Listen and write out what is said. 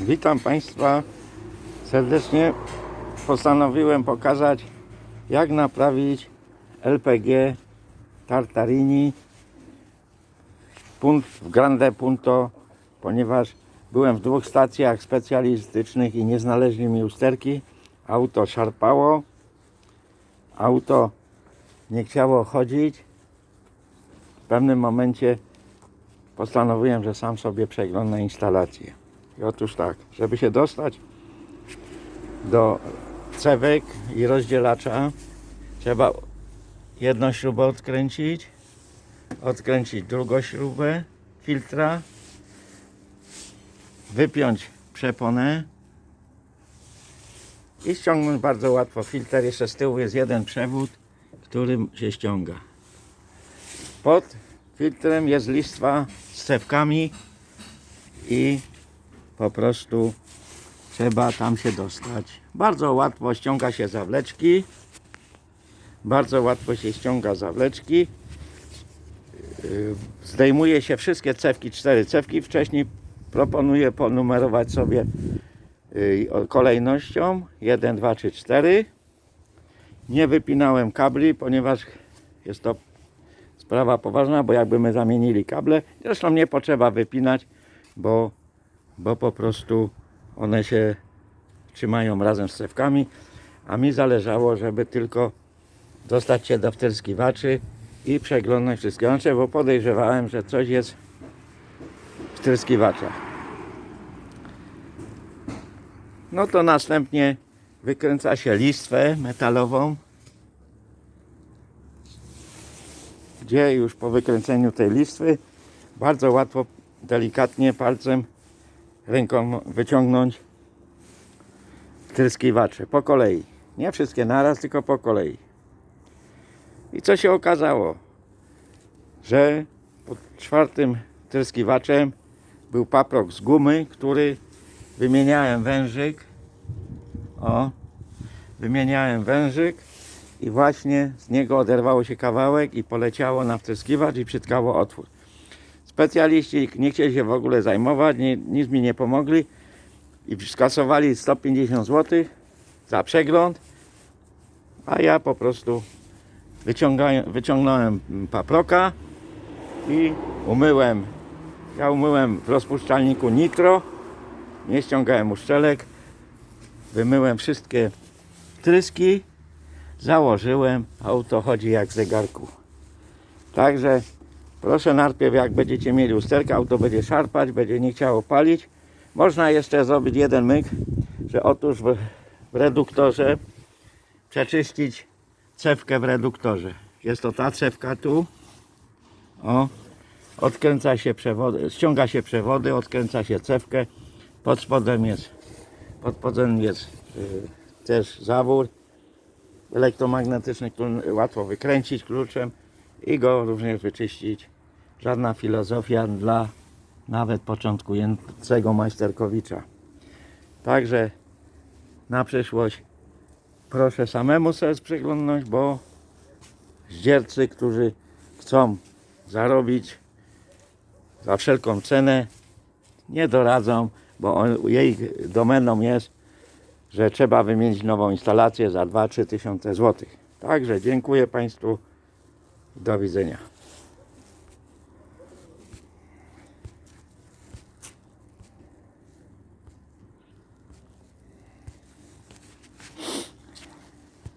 Witam Państwa serdecznie. Postanowiłem pokazać jak naprawić LPG Tartarini w Grande Punto, ponieważ byłem w dwóch stacjach specjalistycznych i nie znaleźli mi usterki. Auto szarpało, auto nie chciało chodzić. W pewnym momencie postanowiłem, że sam sobie przeglądam instalację. I otóż tak, żeby się dostać do cewek i rozdzielacza, trzeba jedną śrubę odkręcić, odkręcić drugą śrubę filtra, wypiąć przeponę i ściągnąć bardzo łatwo filtr. Jeszcze z tyłu jest jeden przewód, którym się ściąga. Pod filtrem jest listwa z cewkami i po prostu trzeba tam się dostać. Bardzo łatwo ściąga się zawleczki. Bardzo łatwo się ściąga zawleczki. Yy, Zdejmuje się wszystkie cewki, cztery cewki. Wcześniej proponuję ponumerować sobie yy, kolejnością 1, 2, 3, 4. Nie wypinałem kabli, ponieważ jest to sprawa poważna, bo jakby my zamienili kable, zresztą nie potrzeba wypinać, bo, bo po prostu one się trzymają razem z cewkami, a mi zależało, żeby tylko dostać się do wtryskiwaczy i przeglądać wszystkie łącze, bo podejrzewałem, że coś jest w wtryskiwaczach. No to następnie wykręca się listwę metalową, gdzie już po wykręceniu tej listwy bardzo łatwo, delikatnie palcem, ręką wyciągnąć wtryskiwacze po kolei. Nie wszystkie naraz, tylko po kolei. I co się okazało? Że pod czwartym wtryskiwaczem był paprok z gumy, który wymieniałem wężyk. O, wymieniałem wężyk i właśnie z niego oderwało się kawałek i poleciało na wtryskiwacz i przytkało otwór. Specjaliści nie chcieli się w ogóle zajmować, nie, nic mi nie pomogli i skasowali 150 zł za przegląd, a ja po prostu wyciągnąłem paproka i umyłem. Ja umyłem w rozpuszczalniku nitro, nie ściągałem uszczelek, wymyłem wszystkie tryski, założyłem, auto chodzi jak zegarku. Także proszę najpierw jak będziecie mieli usterkę, auto będzie szarpać, będzie nie chciało palić. Można jeszcze zrobić jeden myk, że otóż w, w reduktorze przeczyścić cewkę w reduktorze. Jest to ta cewka tu. O, odkręca się przewody, ściąga się przewody, odkręca się cewkę. Pod spodem jest, pod spodem jest y, też zawór elektromagnetyczny, który łatwo wykręcić kluczem i go również wyczyścić. Żadna filozofia dla nawet początkującego majsterkowicza. Także na przyszłość proszę samemu sobie przeglądnąć, bo zdziercy, którzy chcą zarobić za wszelką cenę, nie doradzą, bo jej domeną jest, że trzeba wymienić nową instalację za 2-3 tysiące złotych. Także dziękuję Państwu. Do widzenia.